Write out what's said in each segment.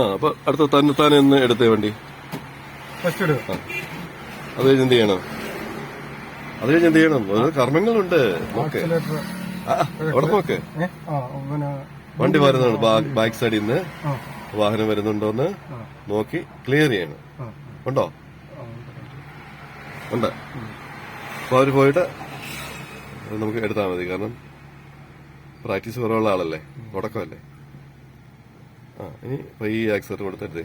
ആ അപ്പൊ അടുത്ത തന്നെത്താൻ ഒന്ന് എടുത്തേ വണ്ടി? ഫസ്റ്റ് ഇടുക അത് കഴിഞ്ഞ് എന്ത് ചെയ്യണം? അത് കഴിഞ്ഞ് എന്ത് ചെയ്യണം? കർമ്മങ്ങളുണ്ട്. നോക്ക് അവിടെ നോക്ക് വണ്ടി വരുന്നുണ്ട് ബാക്ക് സൈഡിൽ നിന്ന് വാഹനം വരുന്നുണ്ടോന്ന് നോക്കി ക്ലിയർ ചെയ്യണം. ഉണ്ടോ? ഉണ്ട്. അപ്പൊ അവർ പോയിട്ട് നമുക്ക് എടുത്താൽ മതി. കാരണം പ്രാക്ടീസ് കുറവുള്ള ആളല്ലേ? തുടക്കമല്ലേ? ആ ഇനി ഈ ആക്സർ കൊടുത്തിട്ട്.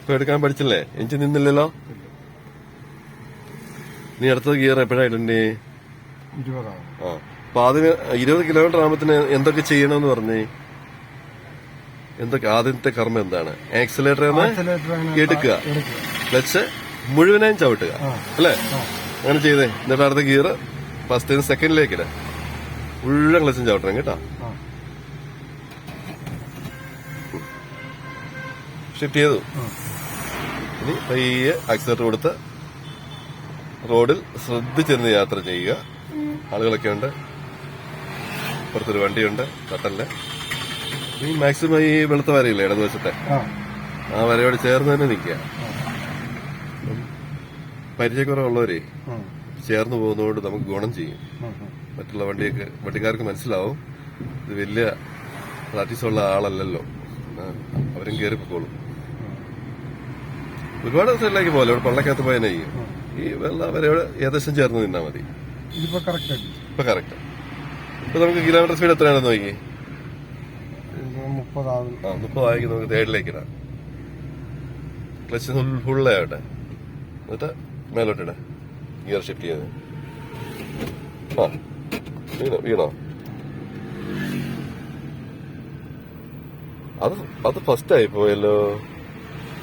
ഇപ്പൊ എടുക്കാൻ പഠിച്ചില്ലേ? എനിക്ക് നിന്നില്ലല്ലോ. നീ അടുത്ത ഗിയർ ഇടണ്ടേ ഇരുപതാവും ആ അപ്പൊ അതിന് ഇരുപത് കിലോമീറ്റർ ആകുമ്പത്തിന് എന്തൊക്കെ ചെയ്യണമെന്ന് പറഞ്ഞേ? എന്തൊക്കെ ആദ്യത്തെ കർമ്മം എന്താണ്? ആക്സിലേറ്റർ എടുക്കുക. എടുക്കുക. ക്ലച്ച് മുഴുവനായും ചവിട്ടുക. അല്ലേ? അങ്ങനെ ചെയ്തേ. എന്നിട്ട് അടുത്ത ഗിയർ ഫസ്റ്റ് സെക്കൻഡിലേക്ക് ഇട. മുഴുവൻ ക്ലച്ചും ചവിട്ടണം കേട്ടോ. ഷിഫ്റ്റ് ചെയ്തു. ഇനി പയ്യെ ആക്സിലേറ്റർ കൊടുത്ത് റോഡിൽ ശ്രദ്ധിച്ചിരുന്ന് യാത്ര ചെയ്യുക. ആളുകളൊക്കെ ഉണ്ട്. പുറത്തൊരു വണ്ടിയുണ്ട് തട്ടല്ല ഈ മാക്സിമം ഈ വെളുത്ത വരയില്ലേ ഇടതുവശത്തെ ആ. വരയോട് ചേർന്ന് തന്നെ നിൽക്കുക. പരിചയക്കുറവുള്ളവരെ. ചേർന്ന് പോകുന്നതുകൊണ്ട് നമുക്ക് ഗുണം ചെയ്യും. മറ്റുള്ള വണ്ടിയൊക്കെ വണ്ടിക്കാർക്ക് മനസ്സിലാവും. ഇത് വലിയ പ്രാക്ടീസുള്ള ആളല്ലല്ലോ. അവരും കയറി പൊക്കോളും ഒരുപാട് സൈഡിലേക്ക് പോലെ ഇവിടെ പള്ളക്കകത്ത് പോയാൽ ഈ വെള്ള വരയോട് ഏകദേശം ചേർന്ന് നിന്നാൽ മതി. ഇപ്പൊ കറക്റ്റ് ഇപ്പൊ നമുക്ക് കിലോമീറ്റർ സ്പീഡ് എത്രയാണെന്ന് നോക്കി? ആ മുപ്പതായിരിക്കും നമുക്ക് തേർഡിലേക്ക് ഇടാം. ക്ലച്ച് ഫുള്ളായോട്ടെ എന്നിട്ട് മേലോട്ടിട ഗിയർ ഷിഫ്റ്റ് ചെയ്ത്. ആ. വീണോ വീണോ അത് അത് ഫസ്റ്റ് ആയി പോയല്ലോ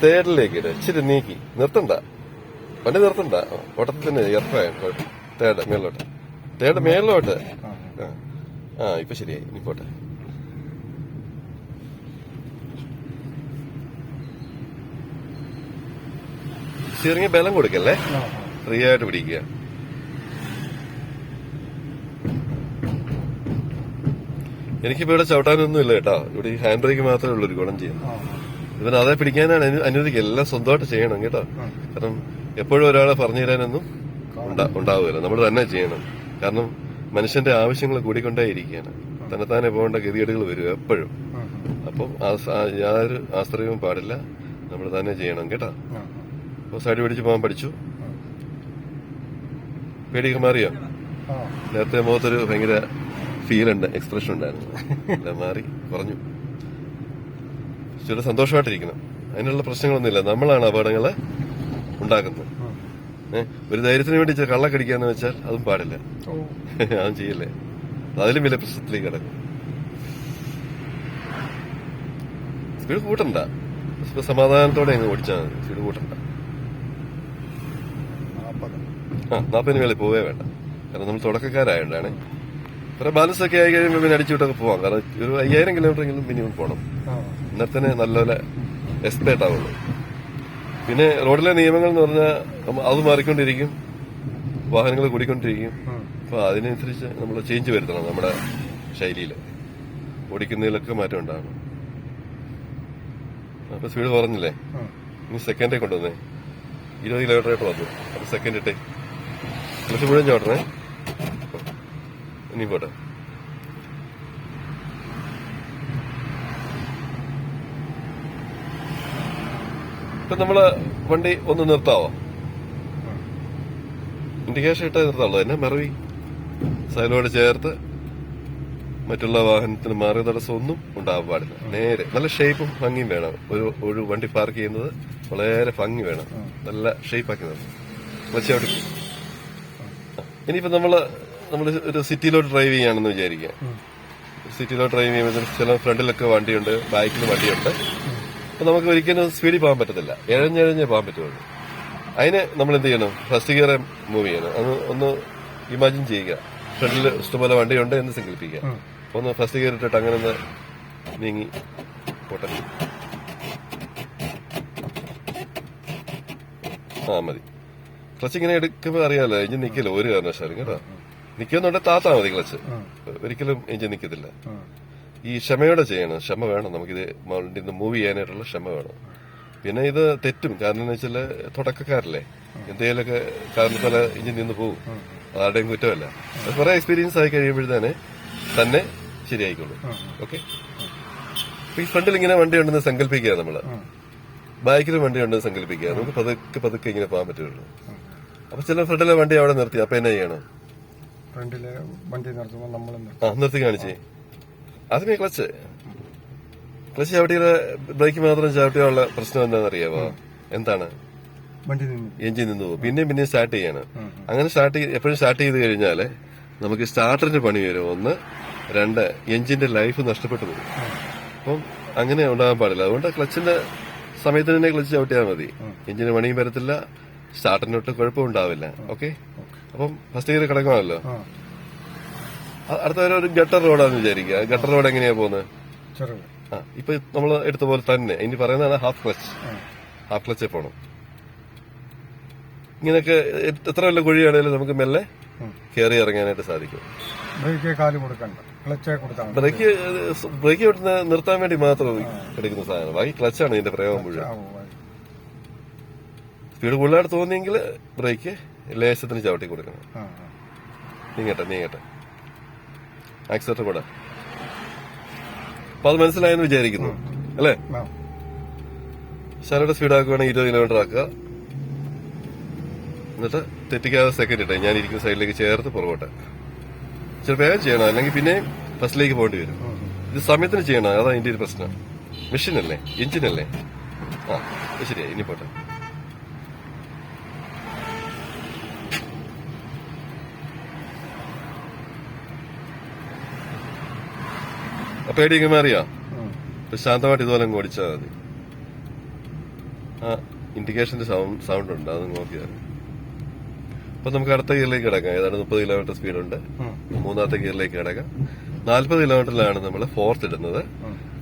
തേർഡിലേക്ക് ഇച്ചിരി നീക്കി. നിർത്തണ്ട. വണ്ടി നിർത്തണ്ട. ഓട്ടത്തിൽ തന്നെ ഇറപ്പായ തേർഡ് മേലോട്ട് തേർഡ്. ആ. ആ ഇപ്പൊ ശരിയായി. ഇനി പോട്ടെ. ചെറിയ ബലം കൊടുക്കല്ലേ? ഫ്രീ ആയിട്ട് പിടിക്കുക. എനിക്കിപ്പോ ഇവിടെ ചവിട്ടാനൊന്നും ഇല്ല കേട്ടോ. ഇവിടെ ഈ ഹാൻഡ് ബ്രേക്ക് മാത്രമേ ഉള്ളൂ ഒരു ഗുണം ചെയ്യുന്നത്. ഇവൻ അതേ പിടിക്കാനാണ് അനു- അനുവദിക്കുക. എല്ലാം സ്വന്തമായിട്ട് ചെയ്യണം കേട്ടോ. കാരണം എപ്പോഴും ഒരാളെ പറഞ്ഞു തരാനൊന്നും ഉണ്ടാവുകയില്ല. നമ്മൾ തന്നെ ചെയ്യണം. കാരണം മനുഷ്യന്റെ ആവശ്യങ്ങൾ കൂടിക്കൊണ്ടേ ഇരിക്കുകയാണ് തന്നെത്താനെ പോകേണ്ട ഗതികേടുകൾ വരും എപ്പോഴും. അപ്പം യാതൊരു ആശ്രയവും പാടില്ല. നമ്മൾ തന്നെ ചെയ്യണം കേട്ടോ. അപ്പൊ അപ്പോൾ സൈഡ് പിടിച്ച് പോകാൻ പഠിച്ചു. പേടിയൊക്കെ മാറിയോ. നേരത്തെ മുഖത്തൊരു ഭയങ്കര ഫീൽ ഉണ്ട് എക്സ്പ്രഷൻ ഉണ്ടായിരുന്നു. മാറി കുറഞ്ഞു. ചില സന്തോഷമായിട്ടിരിക്കണം അതിനുള്ള പ്രശ്നങ്ങളൊന്നുമില്ല. നമ്മളാണ് അപകടങ്ങൾ ഉണ്ടാക്കുന്നത്. ഒരു ധൈര്യത്തിന് വേണ്ടി കള്ളക്കടിക്കാന്ന് വെച്ചാൽ അതും പാടില്ല. അതും ചെയ്യില്ലേ? അതിലും വലിയ പ്രശ്നത്തിലേക്ക് കിടക്കും. സ്പീഡ് കൂട്ടണ്ട. സമാധാനത്തോടെ അങ്ങ് ഓടിച്ചാൽ മതി. സ്പീഡ് കൂട്ടണ്ട. ആ നാൽപ്പതിന് മേലെ പോവേ വേണ്ട. കാരണം നമ്മൾ തുടക്കക്കാരായോണ്ടാണ്. കുറെ ബാലൻസ് ഒക്കെ ആയി കഴിയുമ്പോൾ പിന്നെ അടിച്ചുവിട്ടൊക്കെ പോവാം. കാരണം ഒരു അയ്യായിരം കിലോമീറ്റർ എങ്കിലും മിനിമം പോകണം അന്നേരത്തന്നെ നല്ലപോലെ എക്സ്പേർട്ട് ആവുള്ളൂ. പിന്നെ റോഡിലെ നിയമങ്ങൾ എന്ന് പറഞ്ഞാൽ അത് മാറിക്കൊണ്ടിരിക്കും. വാഹനങ്ങൾ കൂടിക്കൊണ്ടിരിക്കും. അപ്പൊ അതിനനുസരിച്ച് നമ്മൾ ചേഞ്ച് വരുത്തണം നമ്മുടെ ശൈലിയിൽ ഓടിക്കുന്നതിലൊക്കെ മാറ്റം ഉണ്ടാകണം അപ്പൊ സ്പീഡ് കുറഞ്ഞില്ലേ? ആ. ഇനി സെക്കൻഡേ കൊണ്ടുവന്നേ. ഇരുപത് കിലോമീറ്റർ ആയിട്ട് വന്നു അപ്പൊ സെക്കൻഡ് ഇട്ടേ. കുറച്ച് മുഴുവൻ ചോട്ടണേ ഇനി പോട്ടെ ഇപ്പൊ നമ്മൾ വണ്ടി ഒന്ന് നിർത്താവോ? ഇൻഡിക്കേഷൻ ഇട്ടേ നിർത്താവുള്ളൂ. എന്നെ മറവി. സൈലോട് ചേർത്ത് മറ്റുള്ള വാഹനത്തിന് മാറിയ തടസ്സമൊന്നും ഉണ്ടാവാൻ പാടില്ല. നേരെ നല്ല ഷേപ്പും ഭംഗിയും വേണം. ഒരു ഒരു വണ്ടി പാർക്ക് ചെയ്യുന്നത് വളരെ ഭംഗി വേണം. നല്ല ഷേപ്പാക്കി നിർത്തും വെച്ചവിടെ ഇനിയിപ്പോ നമ്മൾ നമ്മൾ ഒരു സിറ്റിയിലോട്ട് ഡ്രൈവ് ചെയ്യാണെന്ന് വിചാരിക്കുക. സിറ്റിയിലോട്ട് ഡ്രൈവ് ചെയ്യുമ്പോൾ ചില ഫ്രണ്ടിലൊക്കെ വണ്ടിയുണ്ട് ബാക്കിൽ വണ്ടിയുണ്ട്. അപ്പൊ നമുക്ക് ഒരിക്കലും സ്പീഡിൽ പോകാൻ പറ്റത്തില്ല. എഴഞ്ഞെഴഞ്ഞേ പോകാൻ പറ്റുള്ളൂ. അതിന് നമ്മൾ എന്ത് ചെയ്യണം? ഫസ്റ്റ് ഗിയർ മൂവ് ചെയ്യണം. അത് ഒന്ന് ഇമാജിൻ ചെയ്യുക. ഫ്രണ്ടിൽ ഇഷ്ടംപോലെ വണ്ടിയുണ്ട് എന്ന് സങ്കല്പിക്കുക. ഒന്ന് ഫസ്റ്റ് ഗിയർ ഇട്ടിട്ട് അങ്ങനെ ഒന്ന് നീങ്ങി പോട്ടെ ആ മതി. ക്ലച്ച് ഇങ്ങനെ എടുക്കുമ്പോൾ അറിയാമല്ലോ എഞ്ചിൻ നിൽക്കില്ല ഒരു കാരണവശാലും കേട്ടോ? നിൽക്കുന്നുണ്ടെങ്കിൽ താത്താ മതി ക്ലച്ച്. ഒരിക്കലും എഞ്ചിൻ നിൽക്കത്തില്ല ഈ ക്ഷമയോടെ ചെയ്യണം. ക്ഷമ വേണം. നമുക്കിത് നിന്ന് മൂവ് ചെയ്യാനായിട്ടുള്ള ക്ഷമ വേണം. പിന്നെ ഇത് തെറ്റും. കാരണം എന്ന് വെച്ചാൽ തുടക്കക്കാരല്ലേ. എന്തെങ്കിലുമൊക്കെ കാരണം പോലെ ഇഞ്ചിൻ നിന്ന് പോകും. ആരുടെയും കുറ്റമല്ല. അത് കുറെ എക്സ്പീരിയൻസ് ആയി കഴിയുമ്പോഴത്തേനെ തന്നെ ശരിയായിക്കോളും. ഓക്കെ ഈ ഫ്രണ്ടിൽ ഇങ്ങനെ വണ്ടി ഉണ്ടെന്ന് സങ്കല്പിക്കുക നമ്മൾ. ബൈക്കിൽ വണ്ടി ഉണ്ടെന്ന് സങ്കല്പിക്കുക. നമുക്ക് പതുക്കെ പതുക്കെ ഇങ്ങനെ പോകാൻ പറ്റുള്ളൂ. അപ്പൊ ചില ഫ്രണ്ടിലെ വണ്ടി അവിടെ നിർത്തി. അപ്പൊ എന്നാ ചെയ്യണം? ഫ്രണ്ടിൽ വണ്ടി നിർത്തുമ്പോൾ നമ്മൾ ആ നിർത്തി കാണിച്ചേ. അതിന് ക്ലച്ച്. ക്ലച്ച് ചവിട്ടിയുടെ ബ്രേക്ക് മാത്രം ചവിട്ടിയുള്ള പ്രശ്നം എന്താണെന്ന് അറിയാമോ എന്താണ്? വണ്ടി നിന്നു. എഞ്ചിൻ നിന്ന് പോകും. പിന്നെയും പിന്നെയും സ്റ്റാർട്ട് ചെയ്യാണ്. അങ്ങനെ സ്റ്റാർട്ട് എപ്പോഴും സ്റ്റാർട്ട് ചെയ്ത് കഴിഞ്ഞാൽ നമുക്ക് സ്റ്റാർട്ടറിന്റെ പണി വരും. ഒന്ന് രണ്ട് എഞ്ചിന്റെ ലൈഫ് നഷ്ടപ്പെട്ടു പോകും. അപ്പം അങ്ങനെ ഉണ്ടാകാൻ പാടില്ല. അതുകൊണ്ട് ക്ലച്ചിന്റെ സമയത്തിന് തന്നെ ക്ലച്ച് ചവിട്ടിയാൽ മതി. എഞ്ചിന് പണിയും വരത്തില്ല. സ്റ്റാർട്ടറിനൊട്ട് കുഴപ്പമുണ്ടാവില്ല. ഓക്കെ? അപ്പം ഫസ്റ്റ് ഗിയർ അ- അടുത്ത ഒരു- ഗട്ടർ റോഡാന്ന് വിചാരിക്കുക. ഗട്ടർ റോഡ് എങ്ങനെയാ പോകുന്നത് ആ ഇപ്പൊ നമ്മൾ എടുത്ത പോലെ തന്നെ. ഇനി പറയുന്നതാണ് ഹാഫ് ക്ലച്ച് ഹാഫ് ക്ലച്ച് പോണം. ഇങ്ങനെയൊക്കെ എത്ര വല്ല കുഴിയാണെങ്കിലും നമുക്ക് മെല്ലെ. കയറി ഇറങ്ങാനായിട്ട് സാധിക്കും. ബ്രേക്ക് കാൽ കൊടുക്കണ്ട. ക്ലച്ചേ കൊടുത്താൽ മതി. ബ്രേക്ക് ബ്രേക്ക് വിട്ടുന്ന നിർത്താൻ വേണ്ടി മാത്രം എടുക്കുന്ന സാധനം ബാക്കി ക്ലച്ചാണ് ഇതിന്റെ പ്രയോഗം മുഴുവൻ. സ്പീഡ് കൂടുതലായിട്ട് തോന്നിയെങ്കിൽ ബ്രേക്ക് ലേശത്തിന് ചവിട്ടി കൊടുക്കണം. നീങ്ങട്ടെ നീങ്ങട്ടെ. ആക്സിലേറ്റർ കൂടെ അപ്പൊ അത് മനസ്സിലായെന്ന് വിചാരിക്കുന്നു അല്ലേ? ശരയുടെ ശാലയുടെ സ്പീഡ് ആക്കുവാണെങ്കിൽ ഇരുപത് കിലോമീറ്റർ ആക്കുക. എന്നിട്ട് തെറ്റിക്കാതെ സെക്കൻഡ് ഇട്ടെ. ഞാൻ ഇരിക്കുന്ന സൈഡിലേക്ക് ചേർത്ത് പുറകോട്ടെ. ചില വേഗം ചെയ്യണം അല്ലെങ്കിൽ പിന്നെ ഫസ്റ്റിലേക്ക് പോകേണ്ടി വരും. ഇത് സമയത്തിന് ചെയ്യണം അതാ ഇതിന്റെ ഒരു പ്രശ്നം. മെഷീൻ അല്ലേ എഞ്ചിൻ അല്ലേ ആ ശരിയാ ഇനി പോട്ടെ. ആ പേടിയൊക്കെ മാറിയാ? പ്രശാന്തമായിട്ട് ശാന്തമായിട്ട് ഇതുപോലെ ഓടിച്ചാൽ മതി. ആ ഇൻഡിക്കേഷന്റെ സൗണ്ട് സൗണ്ട് ഉണ്ട്. അത് നോക്കിയാൽ അപ്പൊ നമുക്ക് അടുത്ത ഗിയറിലേക്ക് കിടക്കാം. ഏതാണ്ട് മുപ്പത് കിലോമീറ്റർ സ്പീഡ് ഉണ്ട്? മൂന്നാമത്തെ ഗിയറിലേക്ക് കിടക്കാം. നാൽപ്പത് കിലോമീറ്ററിലാണ് നമ്മൾ ഫോർത്ത് ഇടുന്നത്.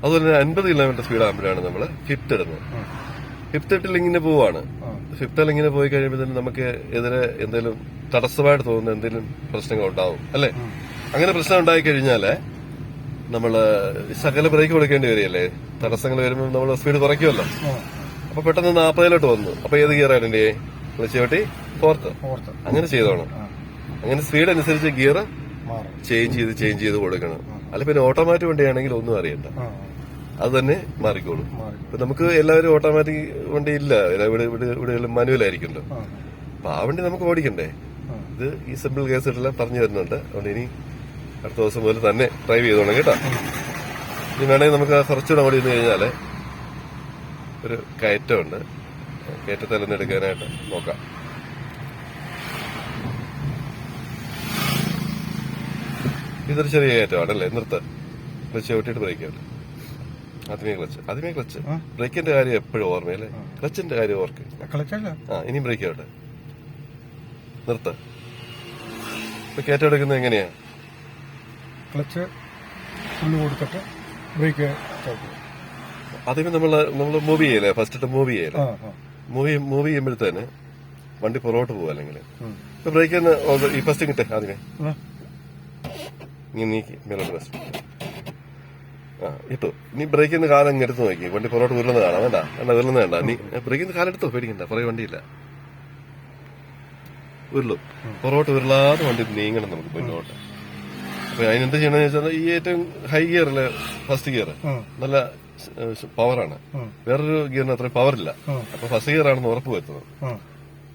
അതുപോലെ തന്നെ അൻപത് കിലോമീറ്റർ സ്പീഡ് ആകുമ്പോഴാണ് നമ്മൾ ഫിഫ്ത്ത് ഇടുന്നത്. ഫിഫ്ത്ത് ഇട്ടിൽ ഇങ്ങനെ പോവാണ്. ഫിഫ്ത്ത് ഫിഫ്ത്തിൽ ഇങ്ങനെ പോയി കഴിയുമ്പോൾ തന്നെ നമുക്ക് എതിരെ എന്തെങ്കിലും തടസ്സമായിട്ട് തോന്നുന്ന എന്തെങ്കിലും പ്രശ്നങ്ങൾ ഉണ്ടാവും അല്ലേ? അങ്ങനെ പ്രശ്നം ഉണ്ടായി കഴിഞ്ഞാൽ നമ്മൾ ശകല ബ്രേക്ക് കൊടുക്കേണ്ടി വരികയല്ലേ? തടസ്സങ്ങൾ വരുമ്പോൾ നമ്മൾ സ്പീഡ് കുറയ്ക്കുമല്ലോ. അപ്പൊ പെട്ടെന്ന് നാൽപ്പതിലോട്ട് വന്നു. അപ്പൊ ഏത് ഗിയർ എന്റെ ക്ലച്ച് ചവിട്ടി ഫോർത്ത് അങ്ങനെ ചെയ്തോണം. അങ്ങനെ സ്പീഡ് അനുസരിച്ച് ഗിയർ ചേഞ്ച് ചെയ്ത് ചേഞ്ച് ചെയ്ത് കൊടുക്കണം. അല്ല പിന്നെ ഓട്ടോമാറ്റിക് വണ്ടിയാണെങ്കിൽ ഒന്നും അറിയണ്ട. അത് തന്നെ മാറിക്കോളും. ഇപ്പൊ നമുക്ക് എല്ലാവരും ഓട്ടോമാറ്റിക് വണ്ടി ഇല്ല. ഇവിടെ ഇവിടെ ആ. അപ്പൊ ആ വണ്ടി നമുക്ക് ഓടിക്കണ്ടേ? ഇത് ഈ സിമ്പിൾ കേസ് എല്ലാം പറഞ്ഞു തരുന്നുണ്ട്. അതുകൊണ്ട് ഇനി അടുത്ത ദിവസം മുതൽ തന്നെ ഡ്രൈവ് ചെയ്തോണം കേട്ടോ. ഇനി വേണമെങ്കിൽ നമുക്ക് കുറച്ചുകൂടെ ഓടി നിന്ന് കഴിഞ്ഞാൽ ഒരു കയറ്റമുണ്ട്. കയറ്റത്തിൽ നിന്ന് എടുക്കാനായിട്ട് നോക്കാം. ഇതൊരു ചെറിയ കയറ്റമാണല്ലേ? നിർത്ത്. ക്ലച്ച് ചവിട്ടിയിട്ട് ബ്രേക്ക് ഉണ്ട് ആദ്യമേ ക്ലച്ച് ആദ്യമേ ക്ലച്ച്. ബ്രേക്കിന്റെ കാര്യം എപ്പോഴും ഓർമ്മയല്ലേ? ക്ലച്ചിന്റെ കാര്യം ഓർക്ക്. ആ ഇനി ബ്രേക്ക് ആവട്ടെ നിർത്ത്. ഇപ്പൊ കയറ്റം എടുക്കുന്നത് എങ്ങനെയാ? ക്ലച്ച് ഫുള്ള് കൊടുത്തിട്ട് ബ്രേക്ക് ചവിട്ടുക അതൊക്കെ നമ്മൾ നമ്മൾ മൂവ് ചെയ്യല്ലേ? ഫസ്റ്റ് മൂവ് ചെയ്യല്ലേ? മൂവ് മൂവ് ചെയ്യുമ്പോഴത്തേന് വണ്ടി പുറകോട്ട് പോകും അല്ലെങ്കിൽ. ബ്രേക്ക് ഈ ഫസ്റ്റ് കിട്ടെ ആദ്യമേ? ഇനി നീ നീക്കി മേലോട്ട് ഫസ്റ്റ് ആ ഇട്ടു. നീ ബ്രേക്കിൽ നിന്ന് കാലം എടുത്ത് നോക്കി. വണ്ടി പുറകോട്ട് ഉരുളുന്ന കാണാം. വേണ്ട വേണ്ട ഉരുളുന്ന വേണ്ട. നീ ബ്രേക്കിൽ നിന്ന് കാലെടുത്തോ പേടിക്കണ്ട. പുറകെ വണ്ടിയില്ല. ഉരുളും. പുറകോട്ട് ഉരുളാതെ വണ്ടി നീങ്ങണം നമുക്ക് മുന്നോട്ട്. അപ്പൊ അതിനെന്ത് ചെയ്യണമെന്ന് വെച്ചാൽ ഈ ഏറ്റവും ഹൈ ഗിയർ അല്ലേ ഫസ്റ്റ് ഗിയർ നല്ല പവറാണ്. വേറൊരു ഗിയറിന് അത്ര പവറില്ല ഇല്ല. അപ്പൊ ഫസ്റ്റ് ഗിയർ ആണെന്ന് ഉറപ്പ് വരുത്തുന്നത്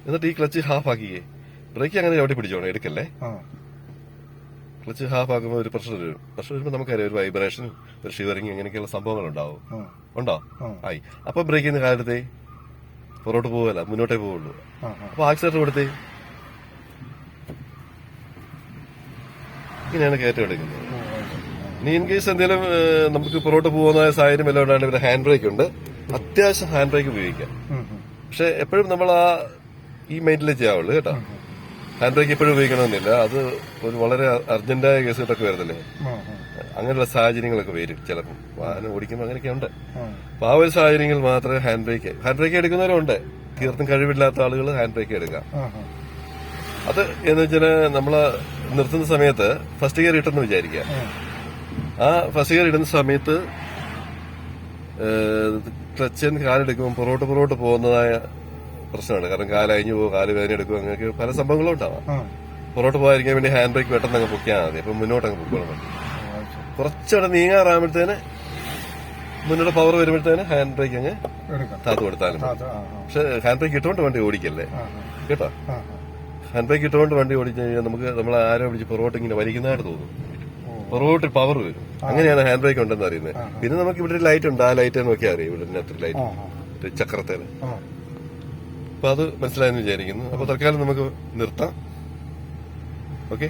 എന്നിട്ട് ഈ ക്ലച്ച് ഹാഫ് ആക്കിയേ ബ്രേക്ക് അങ്ങനെ എവിടെ പിടിച്ചോണം എടുക്കല്ലേ? ക്ലച്ച് ഹാഫ് ആക്കുമ്പോൾ ഒരു പ്രഷർ വരും. പ്രഷർ വരുമ്പോൾ നമുക്കറിയാം ഒരു വൈബ്രേഷൻ ഒരു ഷിവറിങ് അങ്ങനെയൊക്കെയുള്ള സംഭവങ്ങൾ ഉണ്ടാവും. ഉണ്ടോ? ആയി. അപ്പൊ ബ്രേക്ക് ചെയ്യുന്ന കാലത്തെ പുറകോട്ട് പോവല്ല മുന്നോട്ടേ പോവുള്ളൂ. അപ്പൊ ആക്സിഡന്റ് കൊടുത്തേ. ഇങ്ങനെയാണ് കയറ്റം എടുക്കുന്നത്. ഇനി ഇൻ കേസ് എന്തെങ്കിലും നമുക്ക് പുറകോട്ട് പോകുന്ന സാഹചര്യം എല്ലാം ഇവിടെ ഹാൻഡ് ബ്രേക്ക് ഉണ്ട്. അത്യാവശ്യം ഹാൻഡ് ബ്രേക്ക് ഉപയോഗിക്കാം. പക്ഷെ എപ്പോഴും നമ്മൾ ആ ഈ മൈൻഡിലേ ചെയ്യാവുള്ളൂ കേട്ടോ. ഹാൻഡ് ബ്രേക്ക് എപ്പോഴും ഉപയോഗിക്കണമെന്നില്ല. അത് ഒരു വളരെ അർജന്റായ കേസുകളൊക്കെ വരുന്നില്ലേ? അങ്ങനെയുള്ള സാഹചര്യങ്ങളൊക്കെ വരും ചിലപ്പം. വാഹനം ഓടിക്കുമ്പോൾ അങ്ങനെയൊക്കെ ഉണ്ട്. അപ്പൊ ആ ഒരു സാഹചര്യങ്ങളിൽ മാത്രമേ ഹാൻഡ് ബ്രേക്ക് ഹാൻഡ് ബ്രേക്ക് എടുക്കുന്നവരുണ്ട്. തീർത്തും കഴിവില്ലാത്ത ആളുകൾ ഹാൻഡ് ബ്രേക്ക് എടുക്കാം. അത് എന്ന് വെച്ചാൽ നമ്മൾ നിർത്തുന്ന സമയത്ത് ഫസ്റ്റ് ഗിയർ ഇട്ടെന്ന് വിചാരിക്കുക. ആ. ഫസ്റ്റ് ഗിയർ ഇടുന്ന സമയത്ത് ക്ലച്ചിൽ നിന്ന് കാലെടുക്കുമ്പോൾ പുറകോട്ട് പുറകോട്ട് പോകുന്നതായ പ്രശ്നമാണ്. കാരണം കാൽ അഴിഞ്ഞു പോകും കാൽ വേദന എടുക്കും അങ്ങനെയൊക്കെ പല സംഭവങ്ങളും ഉണ്ടാവാം. പുറോട്ട് പുറകോട്ട് പോകാതിരിക്കാൻ വേണ്ടി ഹാൻഡ് ബ്രേക്ക് പെട്ടെന്ന് അങ്ങ് പൊക്കിയാൽ മതി. അപ്പം മുന്നോട്ട് അങ്ങ് ശരി. കുറച്ചുകൂടെ നീങ്ങാറാകുമ്പോഴത്തേന് മുന്നോട്ട് പവർ വരുമ്പോഴത്തേന് ഹാൻഡ് ബ്രേക്ക് അങ്ങ് താത്തു കൊടുത്താലും. പക്ഷെ ഹാൻഡ് ബ്രേക്ക് ഇട്ടുകൊണ്ട് വേണ്ടി ഓടിക്കല്ലേ? കേട്ടോ. ഹാൻഡ് ബ്രേക്ക് ഇട്ടുകൊണ്ട് വണ്ടി ഓടിച്ചു കഴിഞ്ഞാൽ നമുക്ക് നമ്മൾ ആരോ പിടിച്ച് പുറകോട്ട് ഇങ്ങനെ വലിക്കുന്നതായിട്ട് തോന്നും. പുറകോട്ട് പവർ വരും. അങ്ങനെയാണ് ഹാൻഡ് ബ്രേക്ക് ഉണ്ടെന്ന് അറിയുന്നത് പിന്നെ നമുക്ക് ഇവിടെ ഒരു ലൈറ്റ് ഉണ്ട്. ആ ലൈറ്റ് നോക്കിയാൽ അറിയാം. ഇവിടെ അത്ര ലൈറ്റ്. ചക്രത്തേന്. അപ്പൊ അത് മനസ്സിലായെന്ന് വിചാരിക്കുന്നു. അപ്പൊ തൽക്കാലം നമുക്ക് നിർത്താം. ഓക്കെ?